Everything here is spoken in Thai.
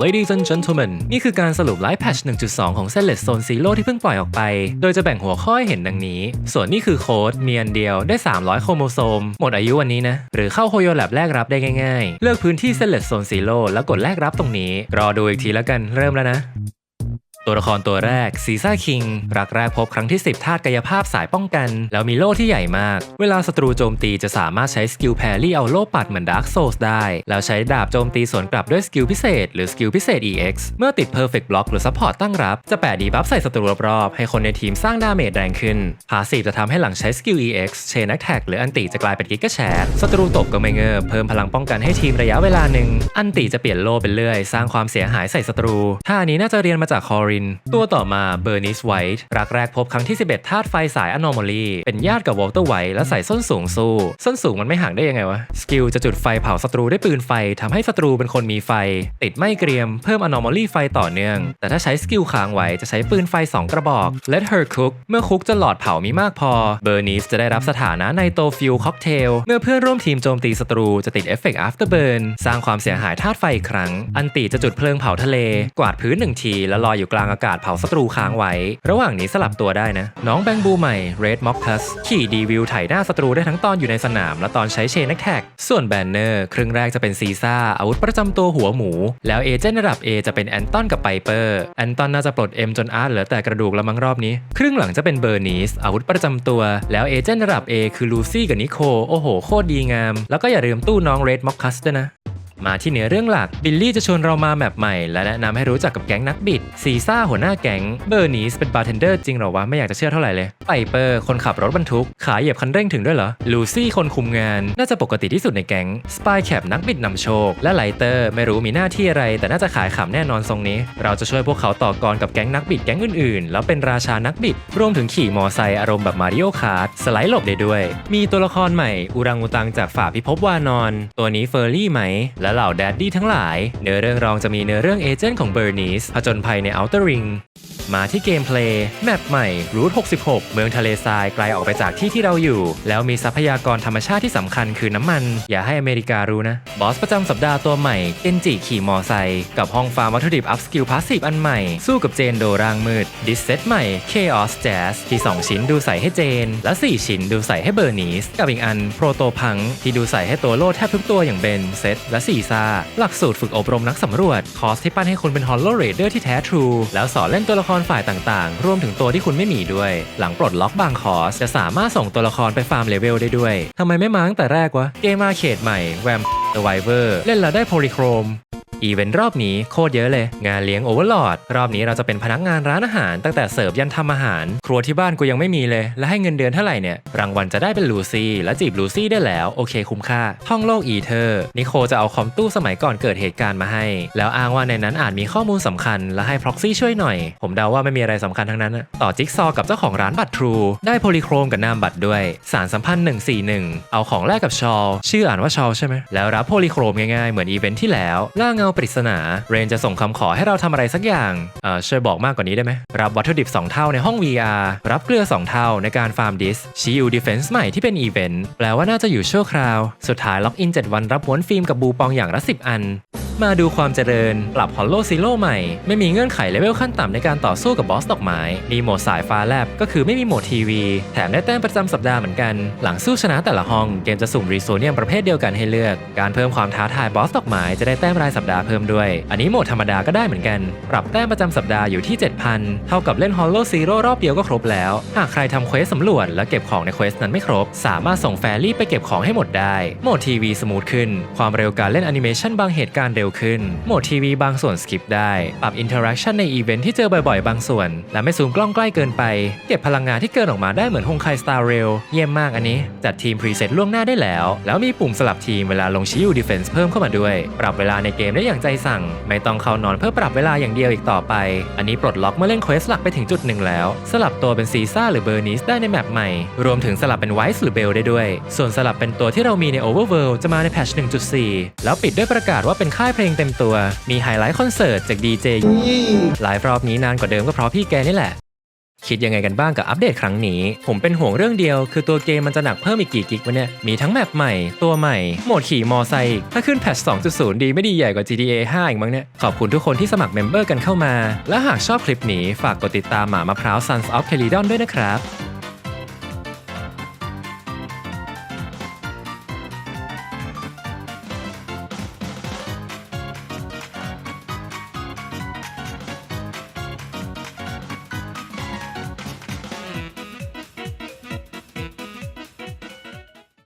Ladies and gentlemen นี่คือการสรุปไลฟ์แพทช1.2 ของเซเลสโซนซีโร่ที่เพิ่งปล่อยออกไป โดยจะแบ่งหัวข้อให้เห็นดังนี้ ส่วนนี้คือโค้ดมีอันเดียวได้ 300 โครโมโซม หมดอายุวันนี้นะ หรือเข้าโฮโยแลบแลกรับได้ง่ายๆ เลือกพื้นที่เซเลสโซนซีโร่แล้วกดแลกรับตรงนี้ รอดูอีกทีแล้วกันเริ่มแล้วนะ ตัวละครตัวแรกซีซ่าคิงรักแรกพบครั้งที่ 10ธาตุกายภาพสายป้องกัน แล้วมีโล่ที่ใหญ่มาก เวลาศัตรูโจมตีจะสามารถใช้สกิลแพรรี่เอาโล่ปัดเหมือนดาร์กโซ s ได้ แล้วใช้ดาบโจมตีสวนกลับด้วยสกิลพิเศษหรือสกิลพิเศษ EX เมื่อติด Perfect Block หรือ Support ตั้งรับ จะแปะดีบัฟใส่ศัตรูรอบๆให้คนในทีมสร้างดาเมจแรงขึ้นพาสีจะทำให้หลังใช้สกิล EX Chain Attack หรืออันติจะกลายเป็นกิกะแชร์ศัตรูตกก็ไม่เงอเพิ่มพลังป้องกันให้ทีมระยะเวลาหนึ่งอันติจะเปลี่ยนโล่เป็นเลื่อย สร้างความเสียหายใส่ศัตรูท่านี้น่าจะเรียนมาจากคอรน ตัวต่อมาเบอร์นิสไวท์รักแรกพบครั้งที่ 11ธาตุไฟสายอนอมอลีเป็นญาติกับวอลเตอร์ไวท์และใส่ส้นสูงสู้ ส้นสูงมันไม่ห่างได้ยังไงวะ สกิลจะจุดไฟเผาศัตรูด้วยปืนไฟทำให้ศัตรูเป็นคนมีไฟ ติดไม่เกรียมเพิ่มอนอมอลีไฟต่อเนื่อง แต่ถ้าใช้สกิลค้างไว้จะใช้ปืนไฟ 2 กระบอก Let her cook เมื่อคุกจะหลอดเผามีมากพอเบอร์นิสจะได้รับสถานะในโตฟิลค็อกเทลเมื่อเพื่อนร่วมทีมโจมตีศัตรูจะติดเอฟเฟกต์ after burn สร้างความเสียหายธาตุไฟอีกครั้ง อันติจะจุดเพลิงเผาทะเล กวาดพื้นหนึ่งทีแล้วลอยอยู่กลางางอากาศเผาศัตรูค้างไว้ ระหว่างนี้สลับตัวได้นะ น้องแบงบูใหม่ Red m o c k u s ขี่ดีวิวไถหน้าศัตรูได้ทั้งตอนอยู่ในสนาม และตอนใช้เชนักแท็ก ส่วนแบนเนอร์ครึ่งแรกจะเป็นซีซ่าอาวุธประจำตัวหัวหมู แล้วเอเจนต์ระดับ A จะเป็นแอนตอนกับไ i เปอร์แอนตอนน่าจะปลด M จนอาร์ตเหลือแต่กระดูกล้วมั้งรอบนี้ ครึ่งหลังจะเป็นเบอร์นีสอาวุธประจำตัว แล้วเอเจนต์ระดับ A คือลูซี่กับนิโคโอ้โหโคตรดีงาม แล้วก็อย่าลืมตู้น้อง Red m o c k u s ด้วยนะ มาที่เนื้อเรื่องหลัก บิลลี่จะชวนเรามาแมปใหม่ และแนะนำให้รู้จักกับแก๊งนักบิด ซีซ่าหัวหน้าแก๊ง เบอร์นีสเป็นบาร์เทนเดอร์จริงเหรอวะ ไม่อยากจะเชื่อเท่าไหร่เลยไ i เปอร์ คนขับรถบรรทุก ขาเหยียบคันเร่งถึงด้วยเหรอ ลูซี่คนคุมงาน น่าจะปกติที่สุดในแก๊ง สปายแคปนักบิดนำโชค และไลเตอร์ ไม่รู้มีหน้าที่อะไร แต่น่าจะขายขำแน่นอนทรงนี้ เราจะช่วยพวกเขาต่อกรกับแก๊งนักบิดแก๊งอื่นๆ แล้วเป็นราชานักบิด รวมถึงขี่มอไซค์อารมณ์แบบมาริโอคาร์ดสไลด์หลบได้ด้วย มีตัวละครใหม่ อุรังอุตังจากฝ่าพิภพวานอน ตัวนี้เฟอร์รี่ไหม และเหล่าแดดดี้ทั้งหลาย เนื้อเรื่องรองจะมีเนื้อเรื่องเอเจนต์ของเบอร์นีสผจญภัยในอัลเตอร์ริง มาที่เกมเพลย์แมปใหม่รูท66 เมืองทะเลทรายไกลออกไปจากที่ที่เราอยู่ แล้วมีทรัพยากรธรรมชาติที่สำคัญคือน้ำมัน อย่าให้อเมริการู้นะ บอสประจำสัปดาห์ตัวใหม่เอนจิขี่มอไซค์กับห้องฟาร์มวัตถุดิบอัพสกิลพาสซีฟอันใหม่สู้กับเจนโดร่างมืดดิสเซตใหม่ Chaos Jazz ที่ 2 ชิ้นดูใส่ให้เจน และ 4 ชิ้นดูใส่ให้เบอร์นีสกับอีกอันโปรโตพังที่ดูใส่ให้ตัวโลดแทบทุกตัวอย่างเบนเซตและซีซ่าหลักสูตรฝึกอบรมนักสำรวจคอร์สที่ปั้นให้คุณเป็นฮอลโลเรเดอร์ที่แท้ทรูแล้วสอนเล่นตัวละครฝ่ายต่างๆ รวมถึงตัวที่คุณไม่มีด้วย หลังปลดล็อกบางคอร์สจะสามารถส่งตัวละครไปฟาร์มเลเวลได้ด้วยทำไมไม่มาตั้งแต่แรกวะเกมอาเขตใหม่แวมเดอะไวเวอร์เล่นแล้วได้โพลีโครม อีเวนต์รอบนี้โคตรเยอะเลย งานเลี้ยงโอเวอร์ลอดรอบนี้เราจะเป็นพนักงานร้านอาหาร ตั้งแต่เสิร์ฟยันทำอาหาร ครัวที่บ้านกูยังไม่มีเลย และให้เงินเดือนเท่าไหร่เนี่ย รางวัลจะได้เป็นลูซี่และจีบลูซี่ได้แล้วโอเคคุ้มค่า ท่องโลกอีเธอร์นิโคจะเอาคอมตู้สมัยก่อนเกิดเหตุการณ์มาให้ แล้วอ้างว่าในนั้นอาจมีข้อมูลสำคัญ และให้ proxy ช่วยหน่อย ผมเดาว่าไม่มีอะไรสำคัญทั้งนั้น ต่อจิ๊กซอกับเจ้าของร้านบัตรทรูได้โพลีโครมกับนามบัตรด้วย สารสัมพันธ์ 141 เอาของแลกกับชอลชื่ออ่านว่าชอลใช่ไหมแล้วรับโพลีโครมง่ายๆเหมือนอีเวนท์ที่แล้วล่าเงาปริศนา เรนจะส่งคำขอให้เราทำอะไรสักอย่างเอ่อช่วยบอกมากกว่านี้ได้ไหม รับวัตถุดิบ 2 เท่าในห้อง VR รับเกลือ 2 เท่าในการฟาร์มดิสชิลดิเฟนส์ใหม่ที่เป็นอีเวนต์แปลว่าน่าจะอยู่ชั่วคราว สุดท้ายล็อกอิน 7 วันรับม้วนฟิล์มกับบูปองอย่างละ10 อัน มาดูความเจริญ ปรับฮอลโลซิโ o ใหม่ ไม่มีเงื่อนไขเลเวลขั้นต่ำในการต่อสู้กับบอสดอกไม้ มีโหมดสายฟ้าแลบก็คือไม่มีโหมดทีวี แถมได้แต้มประจำสัปดาห์เหมือนกัน หลังสู้ชนะแต่ละห้องเกมจะสุ่มรีโซเนียมประเภทเดียวกันให้เลือก การเพิ่มความท้าทายบอสดอกไม้จะได้แต้มรายสัปดาห์เพิ่มด้วย อันนี้โหมดธรรมดาก็ได้เหมือนกัน ปรับแต้มประจำสัปดาห์อยู่ที่ 7,000 เท่ากับเล่นฮอลโลซีโร่รอบเดียวก็ครบแล้ว หากใครทำเควสสำรวจและเก็บของในเควสนั้นไม่ครบ สามารถส่งแฟรี่ไปเก็บของให้หมดได้ โหมดทีวีสมูทขึ้น ความเร็วการเล่นแอนิเมชันบางเหตุการณ์เร็วขึ้น โหมดทีวีบางส่วนสกิปได้ ปรับอินเทอร์แอคชั่นในอีเวนท์ที่เจอบ่อยๆ บางส่วน และไม่ซูมกล้องใกล้เกินไป เก็บพลังงานที่เกินออกมาได้เหมือนฮงไคสตาร์เรลเยี่ยมมากอันนี้ จัดทีมพรีเซตล่วงหน้าได้แล้ว แล้วมีปุ่มสลับทีมเวลาลงชิวดีเฟนส์เพิ่มเข้ามาด้วย ปรับเวลาในเกมได้อย่างใจสั่ง ไม่ต้องเข้านอนเพื่อปรับเวลาอย่างเดียวอีกต่อไป อันนี้ปลดล็อกเมื่อเล่นเควสหลักไปถึงจุดหนึ่งแล้ว สลับตัวเป็นซีซ่าหรือเบอร์นิสได้ในแมปใหม่ รวมถึงสลับเป็นไวส์หรือเบลได้ด้วย ส่วนสลับเป็นตัวที่เรามีใน Overworld จะมาในแพทช1.4 แล้วปิดด้วยประกาศว่าเป็นค่ายเพลงเต็มตัว มีไฮไลท์คอนเสิร์ตจากดีเจไลฟ์รอบนี้นานกว่าเดิมก็เพราะพี่แกนี่แหละ คิดยังไงกันบ้างกับอัปเดตครั้งนี้ ผมเป็นห่วงเรื่องเดียว คือตัวเกมมันจะหนักเพิ่มอีกกี่กิกวะเนี่ย มีทั้งแมปใหม่ ตัวใหม่ โหมดขี่มอไซค์ถ้าขึ้นแพท2.0 ดีไม่ดีใหญ่กว่า GTA 5 อีกมั้งเนี่ย ขอบคุณทุกคนที่สมัครเมมเบอร์กันเข้ามา และหากชอบคลิปนี้ฝากกดติดตามหมามะพร้าว Sons of Calydon ด้วยนะครับ